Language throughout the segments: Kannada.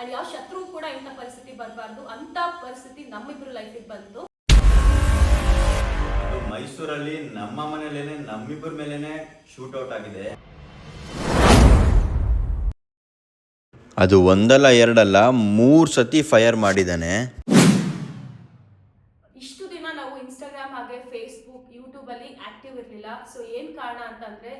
ಅಂಡ್ ಯಾವ ಶತ್ರು ಕೂಡ ಇಂಥ ಪರಿಸ್ಥಿತಿ ಬರಬಾರ್ದು ಅಂತ ಪರಿಸ್ಥಿತಿ ನಮ್ಮಿಬ್ರು ಲೈಫಿಗೆ ಬಂತು. ಅದು ಮೈಸೂರಲ್ಲಿ ನಮ್ಮ ಮನೇಲೇನೆ ನಮ್ಮಿಬ್ರ ಮೇಲೇನೆ ಶೂಟ್ ಔಟ್ ಆಗಿದೆ. ಅದು ಒಂದಲ್ಲ ಎರಡಲ್ಲ ಮೂರು ಸತಿ ಫೈರ್ ಮಾಡಿದ್ದಾನೆ. ಇಷ್ಟು ದಿನ ನಾವು ಇನ್ಸ್ಟಾಗ್ರಾಮ್ ಹಾಗೆ ಫೇಸ್ಬುಕ್ ಯೂಟ್ಯೂಬ್ ಅಲ್ಲಿ ಆಕ್ಟಿವ್ ಇರಲಿಲ್ಲ. ಸೊ ಏನ್ ಕಾರಣ ಅಂತಂದ್ರೆ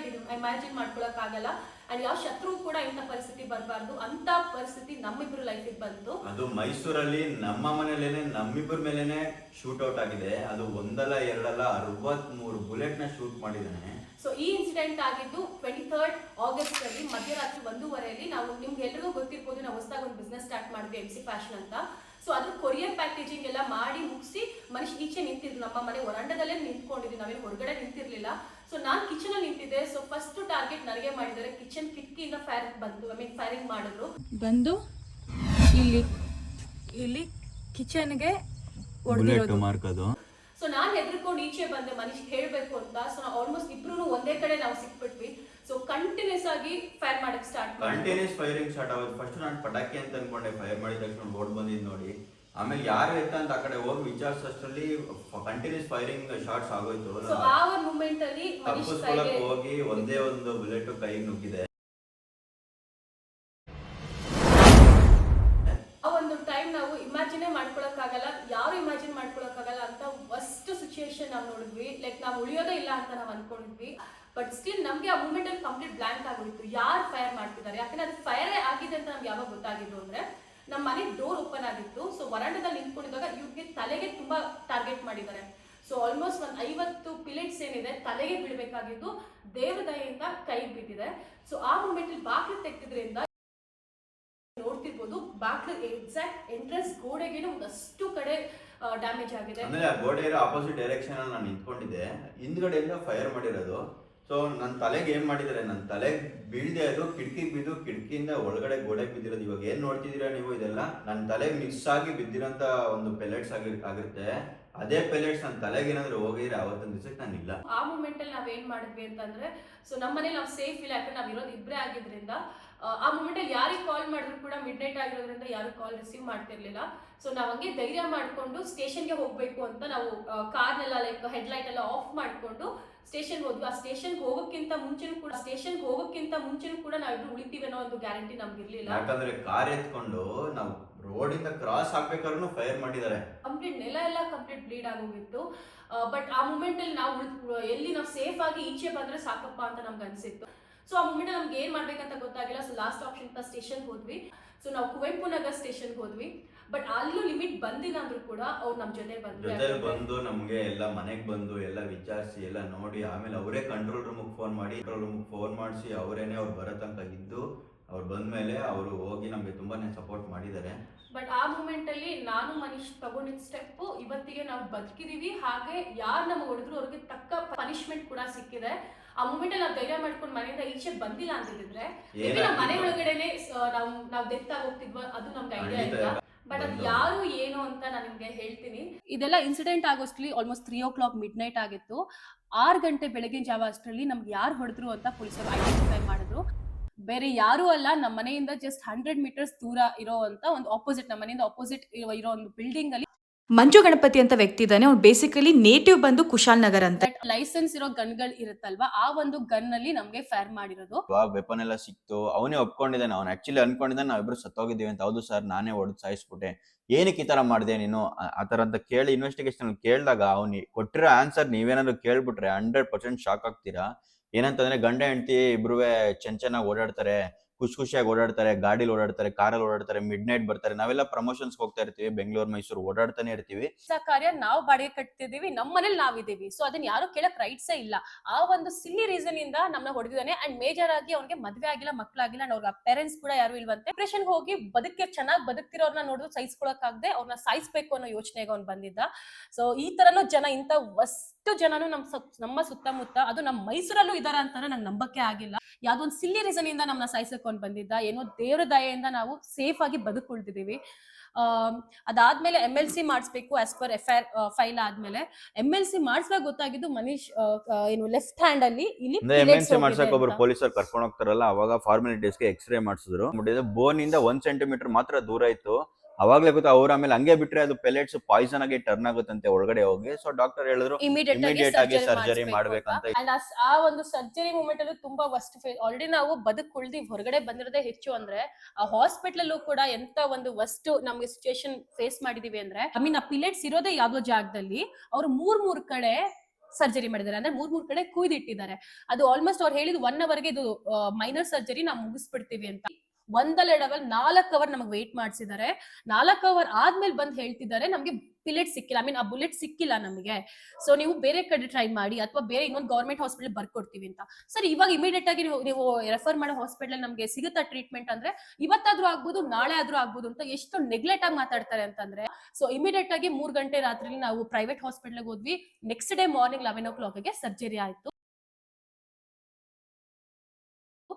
ಇದು ಇಮ್ಯಾಜಿನ್ ಮಾಡ್ಕೊಳಕ್ ಆಗಲ್ಲ. ಅಂಡ್ ಯಾವ ಶತ್ರು ಕೂಡ ಇಂಥ ಪರಿಸ್ಥಿತಿ ಬರಬಾರ್ದು. ಅಂತ ಪರಿಸ್ಥಿತಿ ನಮ್ಮಿಬ್ರು ಲೈಫಿಗೆ ಬಂತು. ಅದು ಮೈಸೂರಲ್ಲಿ ನಮ್ಮ ಮನೇಲೇನೆ ನಮ್ಮಿಬ್ರ ಮೇಲೇನೆ ಶೂಟ್ ಔಟ್ ಆಗಿದೆ. ಅದು ಒಂದಲ್ಲ ಎರಡಲ್ಲ ಅರವತ್ಮೂರು ಬುಲೆಟ್ನ ಶೂಟ್ ಮಾಡಿದ್ದಾನೆ. ಸೊ ಈ ಇನ್ಸಿಡೆಂಟ್ ಆಗಿದ್ದು ಟ್ವೆಂಟಿ ಥರ್ಡ್ ಆಗಸ್ಟ್ ಅಲ್ಲಿ ಮಧ್ಯರಾತ್ರಿ ಒಂದೂವರೆಯಲ್ಲಿ ನಾವು ನಿಮ್ಗೆ ಎಲ್ರಿಗೂ ಗೊತ್ತಿರ್ಬೋದು ನಾವು ಹೊಸದಾಗಿ ಒಂದು ಬಿಸ್ನೆಸ್ ಸ್ಟಾರ್ಟ್ ಮಾಡಿದ್ವಿ ಎಂ ಸಿ ಫ್ಯಾಷನ್ ಅಂತ. ಸೊ ಅದ್ರ ಕೊರಿಯರ್ ಪ್ಯಾಕೇಜಿಂಗ್ ಎಲ್ಲ ಮಾಡಿ ಮುಗಿಸಿ ಮನುಷ್ಯ ಈಚೆ ನಿಂತಿದ್ರು ನಮ್ಮ ಮನೆ ಹೊರಾಂಡದಲ್ಲೇ ನಿಂತ್ಕೊಂಡಿದ್ವಿ. ನಾವೇನು ಹೊರಗಡೆ ನಿಂತಿರ್ಲಿಲ್ಲ. ಸೊ ನಾನು ಕಿಚನ್ ಅಲ್ಲಿ ನಿಂತಿದ್ದೆ. ಸೊ ಫಸ್ಟ್ ಟಾರ್ಗೆಟ್ ನನಗೆ ಮಾಡಿದ್ದಾರೆ ಕಿಚನ್ ಕಿಟಕಿಯಿಂದ ಫೈರ್ ಬಂತು ಐ ಮೀನ್ ಫೈರಿಂಗ್ ಮಾಡಿದ್ರು. ಬಂದು ಇಲ್ಲಿ ಇಲ್ಲಿ ಕಿಚನ್ಗೆ ಗೆ ಮಾರ್ಕ್ ಅದು. ಸೊ ನಾನು ಹೆದರ್ಕೊಂಡು ಈಚೆ ಬಂದೆ. ಮನುಷ್ಯ ಹೇಳ್ಬೇಕು ಅಂತ. ಸೊ ನಾವು ಆಲ್ಮೋಸ್ಟ್ ಇಬ್ರು ಒಂದೇ ಕಡೆ ನಾವು ಸಿಕ್ಬಿಟ್ವಿ. ಸೊ ಕಂಟಿನ್ಯೂಸ್ ಆಗಿ ಫೈರ್ ಮಾಡಕ್ ಸ್ಟಾರ್ಟ್ ಮಾಡಿ ಕಂಟಿನ್ಯೂಸ್ ಫೈರಿಂಗ್ ಸ್ಟಾರ್ಟ್ ಆಗೋದು. ಫಸ್ಟ್ ನಾನು ಪಟಾಕಿ ಅಂತ ಅನ್ಕೊಂಡೆ. ಫೈರ್ ಮಾಡಿದ ತಕ್ಷಣ ಓಡ್ ಬಂದಿದ್ ನೋಡಿ. ಆಮೇಲೆ ಯಾರು ಎತ್ತ ಅಂತ ಆ ಕಡೆ ಹೋಗಿ ವಿಚಾರಿಸೋಷ್ಟರಲ್ಲಿ ಕಂಟಿನ್ಯೂಸ್ ಫೈರಿಂಗ್ ಶಾರ್ಟ್ಸ್ ಆಗೋಯ್ತು. ಸೊ ಆ ಒಂದು ಮೂಮೆಂಟ್ ಅಲ್ಲಿ ತಪ್ಪಿಸ್ಕೊಳಕ್ ಕೈಗೆ ಹೋಗಿ ಒಂದೇ ಒಂದು ಬುಲೆಟ್ ಕೈ ನುಗ್ಗಿದೆ. ಆ ಒಂದು ಟೈಮ್ ನಾವು ಇಮ್ಯಾಜಿನೇ ಮಾಡ್ಕೊಳಕ್ಕಾಗಲ್ಲ. ಯಾರು ಇಮ್ಯಾಜಿನ್ ಮಾಡ್ಕೊಳಕ್ಕಾಗಲ್ಲ ಅಂತ ಫಸ್ಟ್ ಸಿಚುಯೇಷನ್ ನಾವು ನೋಡಿದ್ವಿ. ಲೈಕ್ ನಾವು ಉಳಿಯೋದೇ ಇಲ್ಲ ಅಂತ ನಾವು ಅನ್ಕೊಂಡಿದ್ವಿ. ಬಟ್ ಸ್ಟಿಲ್ ನಮ್ಗೆ ಆ ಮೂಮೆಂಟ್ ಅಲ್ಲಿ ಕಂಪ್ಲೀಟ್ ಬ್ಲಾಂಕ್ ಆಗೋಯ್ತು. ಯಾರು ಫೈರ್ ಮಾಡ್ತಿದ್ದಾರೆ? ಯಾಕಂದ್ರೆ ಅದು ಫೈರೇ ಆಗಿದೆ ಅಂತ ನಮ್ಗೆ ಯಾವಾಗ ಗೊತ್ತಾಗಿದ್ದು ಅಂದ್ರೆ ನಮ್ಮ ಮನೆ ಡೋರ್ ಓಪನ್ ಆಗಿತ್ತು. ಸೊ ವರಾಂಡದಲ್ಲಿ ನಿಂತ್ಕೊಂಡಿದ್ದಾಗ ಇವ್ರಿಗೆ ತಲೆಗೆ ತುಂಬಾ ಟಾರ್ಗೆಟ್ ಮಾಡಿದ್ದಾರೆ. ಸೊ ಆಲ್ಮೋಸ್ಟ್ ಒಂದು ಐವತ್ತು ಪಿಲೇಟ್ಸ್ ಏನಿದೆ ತಲೆಗೆ ಬೀಳಬೇಕಾಗಿದ್ದು ದೇವ್ರ ದಯೆಯಿಂದ ಕೈ ಬಿದ್ದಿದೆ. ಸೊ ಆ ಮೂಮೆಂಟ್ ಅಲ್ಲಿ ಬಾಗಿಲು ತೆಗ್ದಿದ್ರಿಂದ ನೋಡ್ತಿರ್ಬೋದು, ಬಾಗಿಲು ಎಕ್ಸಾಕ್ಟ್ ಎಂಟ್ರೆನ್ಸ್ ಗೋಡೆಗೆ ಒಂದಷ್ಟು ಕಡೆ ಡ್ಯಾಮೇಜ್ ಆಗಿದೆ. ಆಪೋಸಿಟ್ ಡೈರೆಕ್ಷನ್ ನಾನು ನಿಂತ್ಕೊಂಡಿದ್ದೆ. ಹಿಂದ್ಗಡೆಯಿಂದ ಫೈರ್ ಮಾಡಿರೋದು. ಸೊ ನನ್ನ ತಲೆಗೆ ಏನ್ ಮಾಡಿದ್ದಾರೆ ನನ್ನ ತಲೆಗೆ ಬೀಳದೆ ಅದು ಕಿಟಕಿಗೆ ಬಿದ್ದು ಕಿಟಕಿಯಿಂದ ಒಳಗಡೆ ಗೋಡೆಗೆ ಬಿದ್ದಿರೋದು. ಇವಾಗ ಏನ್ ನೋಡ್ತಿದ್ದೀರಾ ನೀವು ಇದೆಲ್ಲ? ನನ್ನ ತಲೆಗೆ ಮಿಕ್ಸ್ ಆಗಿ ಬಿದ್ದಿರೋಂತ ಒಂದು ಪೆಲೆಟ್ಸ್ ಆಗಿ ಆಗಿರುತ್ತೆ. ಅದೇ ಪೆಲೆಟ್ಸ್ ನನ್ನ ತಲೆಗೆ ಏನಾದ್ರು ಹೋಗಿದ್ರೆ ಅವತ್ತೊಂದು ದಿವಸಕ್ಕೆ ನಾನು ಇಲ್ಲ. ಆ ಮೂಮೆಂಟ್ ಅಲ್ಲಿ ನಾವೇನ್ ಮಾಡಿದ್ವಿ ಅಂತಂದ್ರೆ ಸೊ ನಮ್ಮನೆ ನಾವು ಸೇಫ್ ಇಲ್ಲ. ಯಾಕಂದ್ರೆ ನಾವ್ ಇರೋದು ಇಬ್ಬರೇ ಆಗಿದ್ರಿಂದ ಆ, ಮೂಮೆಂಟ್ ಅಲ್ಲಿ ಯಾರಿಗೆ ಕಾಲ್ ಮಾಡಿದ್ರು ಕೂಡ ಮಿಡ್ ನೈಟ್ ಆಗಿರೋದ್ರಿಂದ ಯಾರು ಕಾಲ್ ರಿಸೀವ್ ಮಾಡ್ತಿರ್ಲಿಲ್ಲ. ಸೊ ನಾವ್ ಹಂಗೆ ಧೈರ್ಯ ಮಾಡ್ಕೊಂಡು ಸ್ಟೇಷನ್ಗೆ ಹೋಗ್ಬೇಕು ಅಂತ ನಾವು ಕಾರ್ನೆಲ್ಲ ಲೈಕ್ ಹೆಡ್ಲೈಟ್ ಎಲ್ಲ ಆಫ್ ಮಾಡ್ಕೊಂಡು ಸ್ಟೇಷನ್ ಹೋದ್ವಿ. ಆ ಸ್ಟೇಷನ್ ಹೋಗೋಕ್ಕಿಂತ ಮುಂಚೆನೂ ಕೂಡ ಸ್ಟೇಷನ್ ಹೋಗೋಕ್ಕಿಂತ ಮುಂಚೆನೂ ಕೂಡ ನಾವಿಬ್ರು ಉಳಿತೀವಿ ಅನ್ನೋ ಒಂದು ಗ್ಯಾರಂಟಿ ನಮ್ಗೆ ಇರ್ಲಿಲ್ಲ. ಯಾಕಂದ್ರೆ ಕಾರ್ ಎತ್ಕೊಂಡು ನಾವು ರೋಡಿಂದ ಕ್ರಾಸ್ ಹಾಕ್ಬೇಕಾದ್ರೂ ಫೈರ್ ಮಾಡಿದ್ದಾರೆ. ಕಂಪ್ಲೀಟ್ ನೆಲ ಎಲ್ಲ ಕಂಪ್ಲೀಟ್ ಬ್ಲೀಡ್ ಆಗೋಗಿತ್ತು. ಬಟ್ ಆ ಮೂಮೆಂಟ್ ಅಲ್ಲಿ ನಾವು ಎಲ್ಲಿ ನಾವು ಸೇಫ್ ಆಗಿ ಈಚೆ ಬಂದ್ರೆ ಸಾಕಪ್ಪ ಅಂತ ನಮ್ಗೆ ಅನ್ಸಿತ್ತು. ಸೊ ಆ ಮೂಮೆಂಟ್ ನಮ್ಗೆ ಏನ್ ಮಾಡ್ಬೇಕಂತ ಗೊತ್ತಾಗಿಲ್ಲ. So last option first station ಹೋದ್ವಿ. ಸೊ ನಾವು ಕುವೆಂಪು ನಗರ್ ಸ್ಟೇಷನ್ ಹೋದ್ವಿ. ಬಟ್ ಅಲ್ಲೂ ಲಿಮಿಟ್ ಬಂದಿಲ್ಲ ಅಂದ್ರೂ ಕೂಡ ಅವ್ರು ನಮ್ ಜೊತೆ ಬಂದ್ರು ಬಂದು ನಮ್ಗೆ ಎಲ್ಲ ಮನೆಗ್ ಬಂದು ಎಲ್ಲ ವಿಚಾರಿಸಿ ಎಲ್ಲ ನೋಡಿ ಆಮೇಲೆ ಅವರೇ ಕಂಟ್ರೋಲ್ ರೂಮ್ ಫೋನ್ ಮಾಡಿ ಕಂಟ್ರೋಲ್ ರೂಮ್ ಫೋನ್ ಮಾಡಿಸಿ ಅವರೇನೆ ಅವ್ರು ಬರೋ ತನಕ ಇದ್ದು ಅವ್ರು ಬಂದ್ಮೇಲೆ ಅವರು ಹೋಗಿ ನಮ್ಗೆ ತುಂಬಾನೇ ಸಪೋರ್ಟ್ ಮಾಡಿದ್ದಾರೆ. ಬಟ್ ಆ ಮೂಮೆಂಟ್ ಅಲ್ಲಿ ನಾನು ಮನೀಶ್ ತಗೊಂಡಿದ್ದ ಸ್ಟೆಪ್ ಇವತ್ತಿಗೆ ನಾವು ಬದುಕಿದೀವಿ. ಹಾಗೆ ಯಾರು ನಮಗೆ ಹೊಡೆದ್ರು ಅವ್ರಿಗೆ ತಕ್ಕ ಪನಿಷ್ಮೆಂಟ್ ಕೂಡ ಸಿಕ್ಕಿದೆ. ಆ ಮೂಮೆಂಟ್ ಅಲ್ಲಿ ನಾವು ಧೈರ್ಯ ಮಾಡ್ಕೊಂಡು ಮನೆಯಿಂದ ಈಚೆ ಬಂದಿಲ್ಲ ಅಂತ ಹೇಳಿದ್ರೆ ನಮ್ಮ ಮನೆ ಒಳಗಡೆನೆ ನಾವು ನಾವು ಡೆತ್ ಆಗಿ ಹೋಗ್ತಿದ್ವ ಅದು ನಮ್ಗೆ ಐಡಿಯಾ ಇಲ್ಲ. ಬಟ್ ಅದು ಯಾರು ಏನು ಅಂತ ನಾನು ನಿಮ್ಗೆ ಹೇಳ್ತೀನಿ. ಇದೆಲ್ಲ ಇನ್ಸಿಡೆಂಟ್ ಆಗೋಷ್ಟ್ರಲ್ಲಿ almost three o'clock midnight ಆಗಿತ್ತು. ಆರು ಗಂಟೆ ಬೆಳಗಿನ ಜಾವ ಅಷ್ಟರಲ್ಲಿ ನಮ್ಗೆ ಯಾರು ಹೊಡೆದ್ರು ಅಂತ ಪೊಲೀಸರು ಐಡೆಂಟಿಫೈ ಮಾಡಿದ್ರು. ಬೇರೆ ಯಾರು ಅಲ್ಲ ನಮ್ಮ ಮನೆಯಿಂದ ಜಸ್ಟ್ ಹಂಡ್ರೆಡ್ ಮೀಟರ್ಸ್ ದೂರ ಇರೋ ಅಂತ ಒಂದು ಆಪೋಸಿಟ್ ನಮ್ಮ ಮನೆಯಿಂದ ಆಪೋಸಿಟ್ ಇರೋ ಇರೋ ಒಂದು ಬಿಲ್ಡಿಂಗ್ ಅಲ್ಲಿ ಮಂಜು ಗಣಪತಿ ಅಂತ ವ್ಯಕ್ತಿ ಇದ್ದಾನೆ. ಅವ್ನು ಬೇಸಿಕಲಿ ನೇಟಿವ್ ಬಂದು ಕುಶಾಲ್ ನಗರ್ ಅಂತ. ಲೈಸೆನ್ಸ್ ಇರೋ ಗನ್ಗಳು ಇರುತ್ತಲ್ವಾ? ಆ ಒಂದು ಗನ್ ಅಲ್ಲಿ ನಮ್ಗೆ ಫೈರ್ ಮಾಡಿರೋದು. ವೆಪನ್ ಎಲ್ಲ ಸಿಕ್ತು. ಅವನೇ ಒಪ್ಕೊಂಡಿದ್ದಾನೆ. ಅವ್ನು ಆಕ್ಚುಲಿ ಅನ್ಕೊಂಡಿದ್ದಾನೆ, ನಾವಿಬ್ರು ಸತ್ತೋಗಿದ್ದೀವಿ ಅಂತ. ಹೌದು ಸರ್ ನಾನೇ ಹೊಡೆದು ಸಾಯಿಸ್ಬಿಟ್ಟೆ. ಏನಕ್ಕೆ ಈ ತರ ಮಾಡಿದೆ ನೀನು? ಆ- ತರ ಅಂತ ಕೇಳಿ ಇನ್ವೆಸ್ಟಿಗೇಷನ್ ಕೇಳಿದಾಗ ಅವ್ನು ಕೊಟ್ಟಿರೋ ಆನ್ಸರ್ ನೀವೇನಾದ್ರು ಕೇಳ್ಬಿಟ್ರೆ ಹಂಡ್ರೆಡ್ ಪರ್ಸೆಂಟ್ ಶಾಕ್ ಆಗ್ತೀರಾ? ಏನಂತಂದ್ರೆ ಗಂಡ, ಹೆಂಡತಿ ಇಬ್ರು ಚೆನ್ನ ಚೆನ್ನಾಗಿ ಓಡಾಡ್ತಾರೆ. ಖುಷಿ ಖುಷಿಯಾಗಿ ಓಡಾಡ್ತಾರೆ, ಗಾಡಿಲಿ ಓಡಾಡ್ತಾರೆ, ಕಾರಲ್ಲಿ ಓಡಾಡ್ತಾರೆ ಮಿಡ್ ನೈಟ್ ಬರ್ತಾರೆ. ನಾವೆಲ್ಲ ಪ್ರಮೋಷನ್ಸ್ ಹೋಗ್ತಾ ಇರ್ತೀವಿ, ಬೆಂಗಳೂರು, ಮೈಸೂರು ಓಡಾಡ್ತಾನೆ ಇರ್ತೀವಿ. ಕಾರ್ಯ ನಾವು ಬಾಡಿಗೆ ಕಟ್ತಿದೀವಿ ನಮ್ಮ ಮನೇಲಿ ನಾವಿದ್ದೀವಿ. ಸೊ ಅದನ್ನ ಯಾರು ಕೇಳಕ್ ರೈಟ್ಸೇ ಇಲ್ಲ. ಆ ಒಂದು ಸಿಲ್ಲಿ ರೀಸನ್ ಇಂದ ನಮ್ಮನ್ನ ಹೊಡೆದಿದ್ದಾನೆ. ಅಂಡ್ ಮೇಜರ್ ಆಗಿ ಅವ್ನಿಗೆ ಮದ್ವೆ ಆಗಿಲ್ಲ ಮಕ್ಕಳಾಗಿಲ್ಲ ಅಂಡ್ ಅವ್ರ ಪೇರೆಂಟ್ಸ್ ಕೂಡ ಯಾರು ಇಲ್ವಂತೆ. ಡಿಪ್ರೆಷನ್ ಹೋಗಿ ಬದುಕಿ, ಚೆನ್ನಾಗಿ ಬದುಕ್ತಿರೋರ್ನ ನೋಡಿದ್ರು ಸಹಿಸ್ಕೊಳಕಾಗದೆ ಅವ್ರನ್ನ ಸಾಯಿಸ್ಬೇಕು ಅನ್ನೋ ಯೋಚನೆಗೆ ಅವ್ನು ಬಂದಿದ್ದ. ಸೊ ಈ ತರನು ಜನ ಇಂತ ಅಷ್ಟು ಜನನು ಸುತ್- ನಮ್ಮ ಸುತ್ತಮುತ್ತ, ಅದು ನಮ್ಮ ಮೈಸೂರಲ್ಲೂ ಇದಾರ ಅಂತಾನೆ ನಂಗೆ ನಂಬಕ್ಕೆ ಆಗಿಲ್ಲ. ಯಾವ್ದೊಂದು ಸಿಲ್ಲಿ ರೀಸನ್ ಇಂದ ನಮ್ಮನ್ನ ಸಾಯಿಸಕ್ ಅವ್ನು ಬಂದಿದ್ದ ಏನೋ ದೇವ್ರ ದಯೆಯಿಂದ ನಾವು ಸೇಫ್ ಆಗಿ ಆ ಅದಾದ್ಮೇಲೆ ಎಂ ಎಲ್ ಸಿ ಮಾಡಿಸ್ಬೇಕು as per F I R file ಆದ್ಮೇಲೆ. ಎಂ ಎಲ್ ಸಿ ಮಾಡಿಸ್ಬೇಕು ಗೊತ್ತಾಗಿದ್ದು ಮನೀಶ್ ಏನು ಲೆಫ್ಟ್ ಹ್ಯಾಂಡ್ ಅಲ್ಲಿ ಇಲ್ಲಿ ಎಂ ಎಲ್ ಸಿ ಮಾಡ್ಸಕ್ ಒಬ್ರು. ಪೊಲೀಸರು ಕರ್ಕೊಂಡು ಹೋಗ್ತಾರಲ್ಲ ಅವಾಗ ಫಾರ್ಮಾಲಿಟೀಸ್ಗೆ ಎಕ್ಸ್ರೇ ಮಾಡಿಸಿದ್ರು. ಬೋನ್ ಇಂದ ಒಂದ್ ಸೆಂಟಿಮೀಟರ್ ಮಾತ್ರ ದೂರ ಇತ್ತು. ಅವಾಗ್ಲೇ ಗೊತ್ತಾ ಅವ್ರ ಆಮೇಲೆ ಹಂಗೆ ಬಿಟ್ರೆ ಅದು ಪೆಲೆಟ್ಸ್ ಪಾಯ್ಸನ್ ಆಗಿ ಟರ್ನ್ ಆಗುತ್ತಂತೆ ಒಳಗಡೆ ಹೋಗಿ. ಸೊ ಡಾಕ್ಟರ್ ಹೇಳಿದ್ರು ಇಮಿಡಿಯೇಟ್ ಆಗಿ ಸರ್ಜರಿ ಮಾಡ್ಬೇಕಂತ. ಅಂಡ್ ಆ ಒಂದು ಸರ್ಜರಿ ಮೂಮೆಂಟ್ ಅಲ್ಲೂ ತುಂಬಾ ವಸ್ಟ್ ಆಲ್ರೆಡಿ ನಾವು ಬದುಕ್ ಉಳ್ದಿ ಹೊರಗಡೆ ಬಂದಿರೋದೇ ಹೆಚ್ಚು ಅಂದ್ರೆ ಆ ಹಾಸ್ಪಿಟಲ್ ಅಲ್ಲೂ ಕೂಡ ಎಂತ ಒಂದು ವಸ್ಟ್ ನಮ್ಗೆ ಸಿಚುಯೇಷನ್ ಫೇಸ್ ಮಾಡಿದೀವಿ ಅಂದ್ರೆ ಐ ಮೀನ್ ಆ ಪಿಲೆಟ್ಸ್ ಇರೋದೇ ಯಾವ್ದೋ ಜಾಗದಲ್ಲಿ ಅವ್ರು ಮೂರ್ ಮೂರ್ ಕಡೆ ಸರ್ಜರಿ ಮಾಡಿದ್ದಾರೆ. ಅಂದ್ರೆ ಮೂರ್ ಮೂರ್ ಕಡೆ ಕುಯ್ದಿಟ್ಟಿದ್ದಾರೆ. ಅದು ಆಲ್ಮೋಸ್ಟ್ ಅವ್ರು ಹೇಳಿದ್ ಒನ್ ಅವರ್ಗೆ ಇದು ಮೈನರ್ ಸರ್ಜರಿ ನಾವು ಮುಗಿಸ್ಬಿಡ್ತೀವಿ ಅಂತ. ಒಂದೆರಡವಲ್ ನಾಲ್ಕು ಅವರ್ ನಮಗೆ ವೇಟ್ ಮಾಡಿಸಿದ್ದಾರೆ ನಾಲ್ಕು ಅವರ್ ಆದ್ಮೇಲೆ ಬಂದು ಹೇಳ್ತಿದ್ದಾರೆ ನಮಗೆ ಪಿಲೆಟ್ ಸಿಕ್ಕಿಲ್ಲ. ಐ ಮೀನ್ ಆ ಬುಲೆಟ್ ಸಿಕ್ಕಿಲ್ಲ ನಮಗೆ. ಸೊ ನೀವು ಬೇರೆ ಕಡೆ ಟ್ರೈ ಮಾಡಿ ಅಥವಾ ಬೇರೆ ಇನ್ನೊಂದು ಗೌರ್ಮೆಂಟ್ ಹಾಸ್ಪಿಟಲ್ ಬರ್ಕೊಡ್ತೀವಿ ಅಂತ. ಸರ್, ಇವಾಗ ಇಮಿಡಿಯೇಟ್ ಆಗಿ ನೀವು ನೀವು ರೆಫರ್ ಮಾಡೋ ಹಾಸ್ಪಿಟಲ್ ನಮಗೆ ಸಿಗುತ್ತಾ ಟ್ರೀಟ್ಮೆಂಟ್ ಅಂದ್ರೆ, ಇವತ್ತಾದ್ರೂ ಆಗ್ಬೋದು, ನಾಳೆ ಆದ್ರೂ ಆಗ್ಬೋದು ಅಂತ ಎಷ್ಟು ನೆಗ್ಲೆಕ್ಟ್ ಆಗಿ ಮಾತಾಡ್ತಾರೆ ಅಂತಂದ್ರೆ ಸೊ ಇಮಿಡಿಯೇಟ್ ಆಗಿ ಮೂರು ಗಂಟೆ ರಾತ್ರಿ ನಾವು ಪ್ರೈವೇಟ್ ಹಾಸ್ಪಿಟಲ್ಗೆ ಹೋದ್ವಿ. ನೆಕ್ಸ್ಟ್ ಡೇ ಮಾರ್ನಿಂಗ್ ಲೆವೆನ್ ಓ ಕ್ಲಾಕ್ಗೆ ಸರ್ಜರಿ ಆಯ್ತು.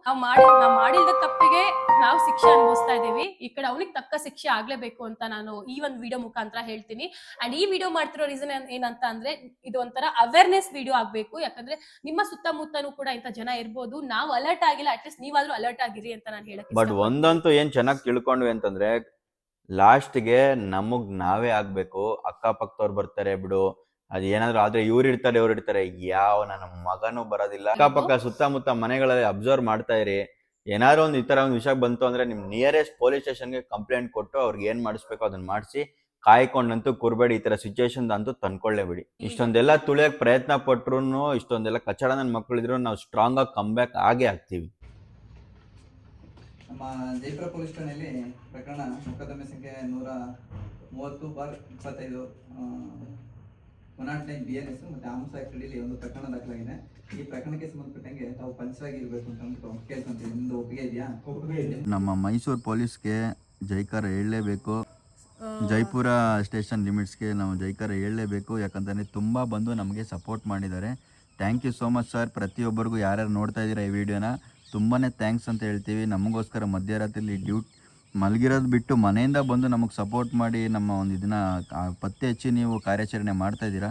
ನಾವು ಮಾಡಿ ನಾವ್ ಮಾಡಿದ ತಪ್ಪಿಗೆ ನಾವು ಶಿಕ್ಷೆ ಅನುಭವಿಸ್ತಾ ಇದೀವಿ ಈ ಕಡೆ ಅವನಿಗೆ ತಕ್ಕ ಶಿಕ್ಷೆ ಆಗ್ಲೇಬೇಕು ಅಂತ ನಾನು ಈ ಒಂದು ವಿಡಿಯೋ ಮುಖಾಂತರ ಹೇಳ್ತೀನಿ. ಅಂಡ್ ಈ ವಿಡಿಯೋ ಮಾಡ್ತಿರೋ ರೀಸನ್ ಏನಂತ ಅಂದ್ರೆ ಇದು ಒಂಥರ ಅವೇರ್ನೆಸ್ ವಿಡಿಯೋ ಆಗ್ಬೇಕು. ಯಾಕಂದ್ರೆ ನಿಮ್ಮ ಸುತ್ತಮುತ್ತನೂ ಕೂಡ ಇಂಥ ಜನ ಇರ್ಬೋದು. ನಾವು ಅಲರ್ಟ್ ಆಗಿಲ್ಲ ಅಟ್ಲೀಸ್ಟ್ ನೀವಾದ್ರೂ ಅಲರ್ಟ್ ಆಗಿರಿ ಅಂತ ನಾನು ಹೇಳಕ್ ಬಟ್ ಒಂದಂತೂ ಏನ್ ಚೆನ್ನಾಗಿ ತಿಳ್ಕೊಂಡ್ವಿ ಅಂತಂದ್ರೆ ಲಾಸ್ಟ್ಗೆ ನಮಗ್ ನಾವೇ ಆಗ್ಬೇಕು. ಅಕ್ಕಪಕ್ಕದವ್ರು ಬರ್ತಾರೆ ಬಿಡು. ಅದ್ ಏನಾದ್ರು ಆದ್ರೆ ಇವ್ರು ಇರ್ತಾರೆ ಇವ್ರು ಇರ್ತಾರೆ ಯಾವ ನನ್ನ ಮಗನೂ ಬರೋದಿಲ್ಲ. ಅಕ್ಕಪಕ್ಕ ಸುತ್ತಮುತ್ತ ಮನೆಗಳಲ್ಲಿ ಅಬ್ಸರ್ವ್ ಮಾಡ್ತಾ ಇರಿ. ಏನಾದ್ರು ಒಂದು ಈ ತರ ಒಂದು ವಿಷಯ ಬಂತು ಅಂದ್ರೆ ನಿಮ್ ನಿಯರೆಸ್ಟ್ ಪೊಲೀಸ್ ಸ್ಟೇಷನ್ಗೆ ಕಂಪ್ಲೇಂಟ್ ಕೊಟ್ಟು ಅವ್ರಿಗೆ ಏನ್ ಮಾಡಿಸ್ಬೇಕು ಅದನ್ನ ಮಾಡಿಸಿ ಕಾಯ್ಕೊಂಡಂತೂ ಕೂರ್ಬೇಡಿ. ಈ ತರ ಸಿಚುವೇಶನ್ ಅಂತೂ ತಂದ್ಕೊಳ್ಳೇ ಬಿಡಿ. ಇಷ್ಟೊಂದೆಲ್ಲ ತುಳಿಯಕ್ ಪ್ರಯತ್ನ ಪಟ್ರು ಇಷ್ಟೊಂದೆಲ್ಲ ಕಚಡ ನನ್ನ ಮಕ್ಕಳಿದ್ರು ನಾವು ಸ್ಟ್ರಾಂಗ್ ಆಗಿ ಕಮ್ಬ್ಯಾಕ್ ಆಗೇ ಆಗ್ತೀವಿ. ನಮ್ಮ ಜೈಪುರ ಪೊಲೀಸ್ ಠಾಣೆಯಲ್ಲಿ ಪ್ರಕರಣ ಮೊಕದ್ದಮೆ ಸಂಖ್ಯೆ ನೂರ ಮೂವತ್ತು ಬಾರ್ ಇಪ್ಪತ್ತೈದು one naught nine B N S ಮತ್ತು ಆಮಸ್ ಆ್ಯಕ್ಟಲ್ಲಿ ಒಂದು ಪ್ರಕರಣ ದಾಖಲಾಗಿದೆ. ಈ ಪ್ರಕರಣಕ್ಕೆ ಸಂಬಂಧಪಟ್ಟಂಗೆ ತಾವು ಪಂಚರಾಗಿ ಇರಬೇಕು ಅಂತ ಅಂದ್ಬಿಟ್ಟು ಕೇಳ್ಕೊಂತೀವಿ ನಿಮ್ದು ಒಪ್ಪಿಗೆ ಇದೆಯಾ? ನಮ್ಮ ಮೈಸೂರು ಪೊಲೀಸ್ಗೆ ಜೈಕಾರ ಹೇಳಲೇಬೇಕು. ಜೈಪುರ ಸ್ಟೇಷನ್ ಲಿಮಿಟ್ಸ್ಗೆ ನಾವು ಜೈಕಾರ ಹೇಳಲೇಬೇಕು. ಯಾಕಂತಂದರೆ ತುಂಬ ಬಂದು ನಮಗೆ ಸಪೋರ್ಟ್ ಮಾಡಿದ್ದಾರೆ. Thank you so much sir ಪ್ರತಿಯೊಬ್ಬರಿಗೂ ಯಾರ್ಯಾರು ನೋಡ್ತಾ ಇದ್ದೀರಾ ಈ ವಿಡಿಯೋನ ತುಂಬಾ ಥ್ಯಾಂಕ್ಸ್ ಅಂತ ಹೇಳ್ತೀವಿ. ನಮಗೋಸ್ಕರ ಮಧ್ಯರಾತ್ರಿಲಿ ಡ್ಯೂಟ್ ಮಲಗಿರೋದು ಬಿಟ್ಟು ಮನೆಯಿಂದ ಬಂದು ನಮಗೆ ಸಪೋರ್ಟ್ ಮಾಡಿ ನಮ್ಮ ಒಂದು ಇದನ್ನ ಪತ್ತೆ ಹಚ್ಚಿ ನೀವು ಕಾರ್ಯಾಚರಣೆ ಮಾಡ್ತಾ ಇದ್ದೀರಾ?